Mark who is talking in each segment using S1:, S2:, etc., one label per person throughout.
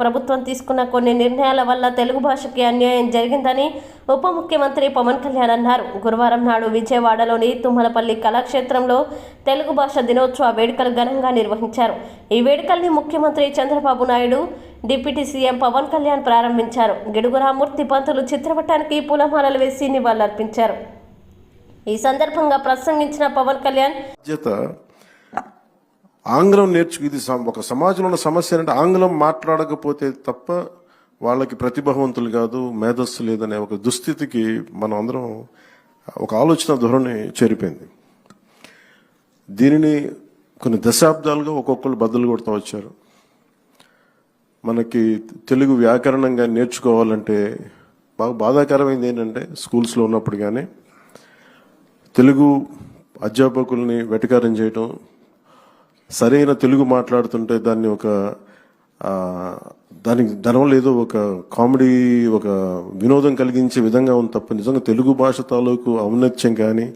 S1: ప్రభుత్వం తీసుకున్న కొన్ని నిర్ణయాల వల్ల తెలుగు భాషకి అన్యాయం జరిగిందని ఉప ముఖ్యమంత్రి పవన్ కళ్యాణ్ అన్నారు. గురువారం నాడు విజయవాడలోని తుమ్మలపల్లి కళాక్షేత్రంలో తెలుగు భాష దినోత్సవ వేడుకలు ఘనంగా నిర్వహించారు. ఈ వేడుకల్ని ముఖ్యమంత్రి చంద్రబాబు నాయుడు డిప్యూటీ సీఎం పవన్ కళ్యాణ్ ప్రారంభించారు. గిడుగు రామూర్తి పంతులు చిత్రపటానికి పూలమాలలు వేసి నివాళులర్పించారు. ఈ సందర్భంగా ప్రసంగించిన పవన్ కళ్యాణ్
S2: ఆంగ్లం నేర్చుకు ఇది ఒక సమాజంలో ఉన్న సమస్య అంటే ఆంగ్లం మాట్లాడకపోతే తప్ప వాళ్ళకి ప్రతిభావంతులు కాదు మేధస్సు లేదనే ఒక దుస్థితికి మనం అందరం ఒక ఆలోచన ధోరణి చేరిపోయింది. దీనిని కొన్ని దశాబ్దాలుగా ఒక్కొక్కరు బద్దలు కొడుతూ వచ్చారు. మనకి తెలుగు వ్యాకరణంగా నేర్చుకోవాలంటే బాగా బాధాకరమైంది ఏంటంటే స్కూల్స్లో ఉన్నప్పుడు కానీ తెలుగు అధ్యాపకుల్ని వెటకారం చేయటం సరైన తెలుగు మాట్లాడుతుంటే దాన్ని ఒక దానికి దానివల్ల ఏదో ఒక కామెడీ ఒక వినోదం కలిగించే విధంగా ఉంది తప్ప నిజంగా తెలుగు భాష తాలూకు ఔన్నత్యం కానీ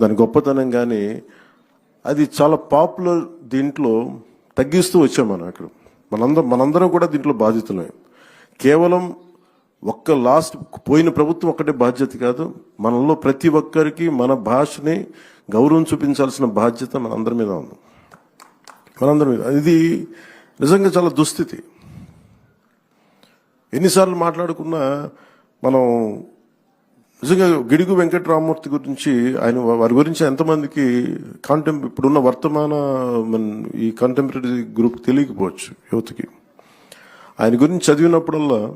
S2: దాని గొప్పతనం కానీ అది చాలా పాపులర్ దీంట్లో తగ్గిస్తూ వచ్చాం మనం అక్కడ మనందరం మనందరం కూడా దీంట్లో బాధితులమే. కేవలం ఒక్క లాస్ట్ పోయిన ప్రభుత్వం ఒక్కటే బాధ్యత కాదు మనలో ప్రతి ఒక్కరికి మన భాషని గౌరవం చూపించాల్సిన బాధ్యత మనందరి మీద ఉంది. మనందరం ఇది నిజంగా చాలా దుస్థితి. ఎన్నిసార్లు మాట్లాడుకున్నా మనం నిజంగా గిడుగు వెంకటరామూర్తి గురించి ఆయన వారి గురించి ఎంతమందికి కాంటెం ఇప్పుడున్న వర్తమాన ఈ కంటెంపరీ గ్రూప్ తెలియకపోవచ్చు యువతకి. ఆయన గురించి చదివినప్పుడల్లా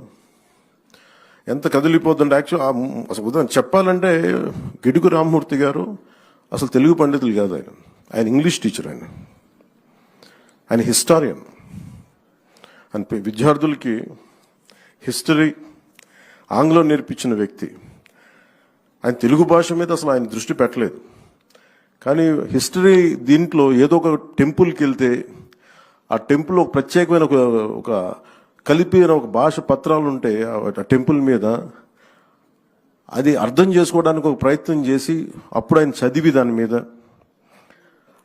S2: ఎంత కదిలిపోతుంటే యాక్చువల్ అసలు ఉదాహరణ చెప్పాలంటే గిడుగు రామ్మూర్తి గారు అసలు తెలుగు పండితులు కాదు ఆయన. ఆయన ఇంగ్లీష్ టీచర్ ఆయన. ఆయన హిస్టారియన్ అని విద్యార్థులకి హిస్టరీ ఆంగ్లం నేర్పించిన వ్యక్తి. ఆయన తెలుగు భాష మీద అసలు ఆయన దృష్టి పెట్టలేదు. కానీ హిస్టరీ దీంట్లో ఏదో ఒక టెంపుల్కి వెళ్తే ఆ టెంపుల్ ఒక ప్రత్యేకమైన ఒక ఒక కలిపిన ఒక భాష పత్రాలు ఉంటే ఆ టెంపుల్ మీద అది అర్థం చేసుకోవడానికి ఒక ప్రయత్నం చేసి అప్పుడు ఆయన చదివి దాని మీద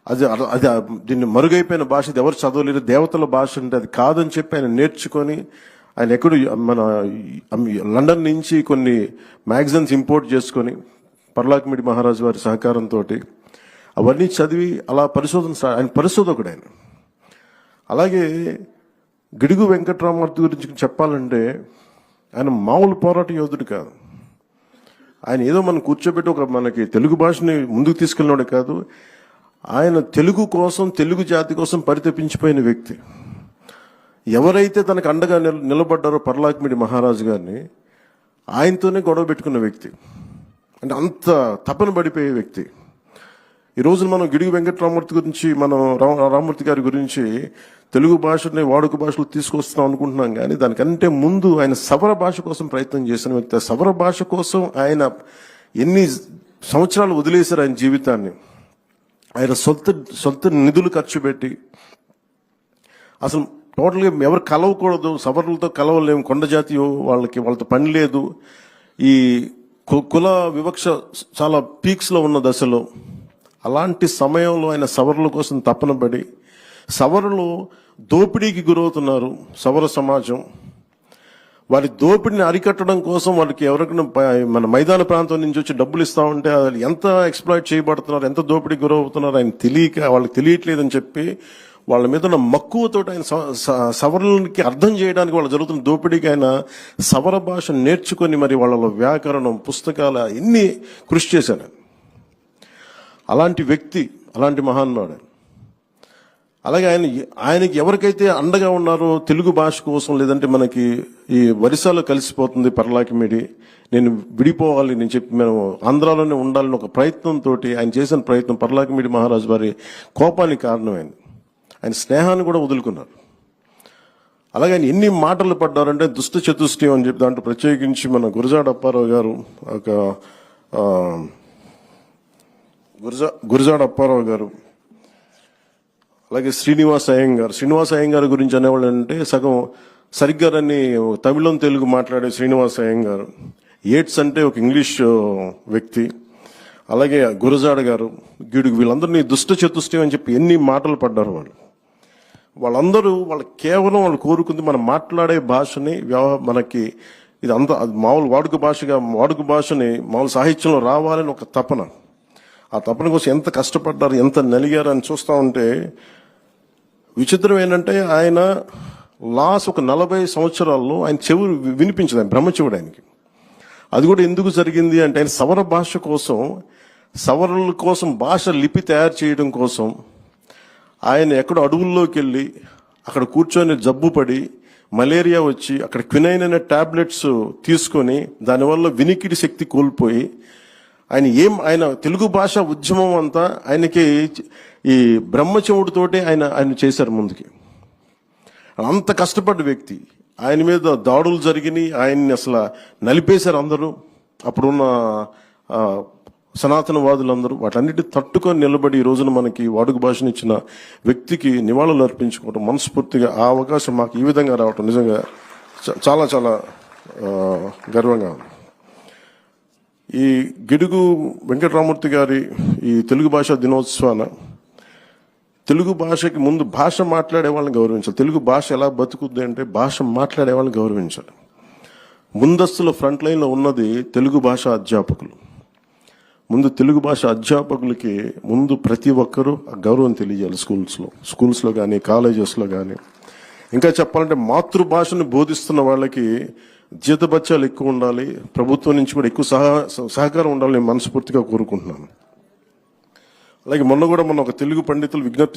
S2: అది అది దీన్ని మరుగైపోయిన భాష ఇది ఎవరు చదవలేరు దేవతల భాష అంటే అది కాదని చెప్పి ఆయన నేర్చుకొని ఆయన ఎక్కడ మన లండన్ నుంచి కొన్ని మ్యాగజైన్స్ ఇంపోర్ట్ చేసుకొని పర్లాకిమిడి మహారాజు వారి సహకారంతో అవన్నీ చదివి అలా పరిశోధన ఆయన పరిశోధకుడు ఆయన. అలాగే గిడుగు వెంకట్రామూర్తి గురించి చెప్పాలంటే ఆయన మామూలు పోరాట యోధుడు కాదు. ఆయన ఏదో మనం కూర్చోబెట్టి ఒక మనకి తెలుగు భాషని ముందుకు తీసుకెళ్ళినాడు కాదు ఆయన తెలుగు కోసం తెలుగు జాతి కోసం పరితపించిపోయిన వ్యక్తి. ఎవరైతే తనకు అండగా నిల- నిలబడ్డారో పర్లాక్మిడి మహారాజు గారిని ఆయనతోనే గొడవ పెట్టుకున్న వ్యక్తి. అంటే అంత తపన పడిపోయే వ్యక్తి. ఈ రోజున మనం గిడుగు వెంకటరామూర్తి గురించి మనం రా- రామూర్తి గారి గురించి తెలుగు భాషని వాడుక భాషలో తీసుకొస్తున్నాం అనుకుంటున్నాం కానీ దానికంటే ముందు ఆయన సవర భాష కోసం ప్రయత్నం చేసిన వ్యక్తి. సవర భాష కోసం ఆయన ఎన్ని సంవత్సరాలు వదిలేశారు ఆయన జీవితాన్ని. ఆయన సొంత సొంత నిధులు ఖర్చు పెట్టి అసలు టోటల్గా ఎవరు కలవకూడదు సవర్ణులతో కలవలేము కొండ జాతి వాళ్ళకి వాళ్ళతో పని లేదు. ఈ కు- కుల వివక్ష చాలా పీక్స్లో ఉన్న దశలో అలాంటి సమయంలో ఆయన సవరుల కోసం తపన పడి సవరులు దోపిడీకి గురవుతున్నారు సవర సమాజం. వారి దోపిడిని అరికట్టడం కోసం వాళ్ళకి ఎవరికైనా మన మైదాన ప్రాంతం నుంచి వచ్చి డబ్బులు ఇస్తా ఉంటే ఎంత ఎక్స్ప్లాయిట్ చేయబడుతున్నారు ఎంత దోపిడీకి గురవుతున్నారు ఆయన తెలియక వాళ్ళకి తెలియట్లేదని చెప్పి వాళ్ళ మీద ఉన్న మక్కువతో ఆయన స- సవరణకి అర్థం చేయడానికి వాళ్ళు జరుగుతున్న దోపిడీకి ఆయన సవర భాష నేర్చుకొని మరి వాళ్ళ వ్యాకరణం పుస్తకాల ఎన్ని కృషి చేశాను అలాంటి వ్యక్తి అలాంటి మహాన్మాడు ఆయన. అలాగే ఆయన ఆయనకి ఎవరికైతే అండగా ఉన్నారో తెలుగు భాష కోసం లేదంటే మనకి ఈ వరిసాలో కలిసిపోతుంది పర్లాకిమిడి. నేను విడిపోవాలి నేను చెప్పి మేము ఆంధ్రాలోనే ఉండాలని ఒక ప్రయత్నంతో ఆయన చేసిన ప్రయత్నం పర్లాకిమిడి మహారాజు వారి కోపానికి కారణమైంది. ఆయన స్నేహాన్ని కూడా వదులుకున్నారు. అలాగే ఆయన ఎన్ని మాటలు పడ్డారంటే దుష్ట చతుష్టి అని చెప్పి దాంట్లో ప్రత్యేకించి మన గురజాడ అప్పారావు గారు ఒక గురజా గురజాడ అప్పారావు గారు అలాగే శ్రీనివాస్ అయ్యంగార్. శ్రీనివాస్ అయ్యంగార్ గురించి అనేవాళ్ళు అంటే సగం సరిగ్గా దాన్ని తమిళం తెలుగు మాట్లాడే శ్రీనివాస్ అయ్యంగార్. ఏట్స్ అంటే ఒక ఇంగ్లీష్ వ్యక్తి. అలాగే గురజాడ గారు గీడుకు వీళ్ళందరినీ దుష్ట చతుష్టయం అని చెప్పి ఎన్ని మాటలు పడ్డారు వాళ్ళు. వాళ్ళందరూ వాళ్ళు కేవలం వాళ్ళు కోరుకుంది మనం మాట్లాడే భాషని మనకి ఇది అంత మామూలు వాడుక భాషగా వాడుక భాషని మామూలు సాహిత్యంలో రావాలని ఒక తపన. ఆ తపన కోసం ఎంత కష్టపడ్డారు ఎంత నలిగారు అని చూస్తా ఉంటే విచిత్రం ఏంటంటే ఆయన లాస్ట్ ఒక నలభై సంవత్సరాల్లో ఆయన చెవులు వినిపించింది ఆయన బ్రహ్మచెవుడు ఆయనకి. అది కూడా ఎందుకు జరిగింది అంటే ఆయన సవర భాష కోసం సవరల కోసం భాష లిపి తయారు చేయడం కోసం ఆయన ఎక్కడో అడవుల్లోకి వెళ్ళి అక్కడ కూర్చొని జబ్బు పడి మలేరియా వచ్చి అక్కడ క్వినైన్ అనే టాబ్లెట్స్ తీసుకొని దానివల్ల వినికిడి శక్తి కోల్పోయి ఆయన ఏం ఆయన తెలుగు భాష ఉద్యమం అంతా ఆయనకి ఈ బ్రహ్మచముడితోటే ఆయన ఆయన చేశారు ముందుకి. అంత కష్టపడ్డ వ్యక్తి. ఆయన మీద దాడులు జరిగినాయి ఆయన్ని అసలు నలిపేశారు అందరూ. అప్పుడున్న సనాతనవాదులందరూ వాటన్నిటి తట్టుకొని నిలబడి ఈ రోజున మనకి వాడుక భాషను ఇచ్చిన వ్యక్తికి నివాళులు అర్పించుకోవడం మనస్ఫూర్తిగా ఆ అవకాశం మాకు ఈ విధంగా రావటం నిజంగా చ- చాలా చాలా గర్వంగా ఉంది. ఈ గిడుగు వెంకటరామూర్తి గారి ఈ తెలుగు భాషా దినోత్సవాన తెలుగు భాషకి ముందు భాష మాట్లాడే వాళ్ళని గౌరవించాలి. తెలుగు భాష ఎలా బతుకుద్ది అంటే భాష మాట్లాడే వాళ్ళని గౌరవించాలి. ముందస్తులో ఫ్రంట్ లైన్లో ఉన్నది తెలుగు భాష అధ్యాపకులు. ముందు తెలుగు భాష అధ్యాపకులకి ముందు ప్రతి ఒక్కరూ ఆ గౌరవం తెలియజేయాలి స్కూల్స్లో స్కూల్స్లో కానీ కాలేజెస్లో కానీ ఇంకా చెప్పాలంటే మాతృభాషను బోధిస్తున్న వాళ్ళకి జీతభత్యాలు ఎక్కువ ఉండాలి ప్రభుత్వం నుంచి కూడా ఎక్కువ సహ సహకారం ఉండాలని మనస్ఫూర్తిగా కోరుకుంటున్నాను. అలాగే మొన్న కూడా మొన్న ఒక తెలుగు పండితులు విజ్ఞప్తి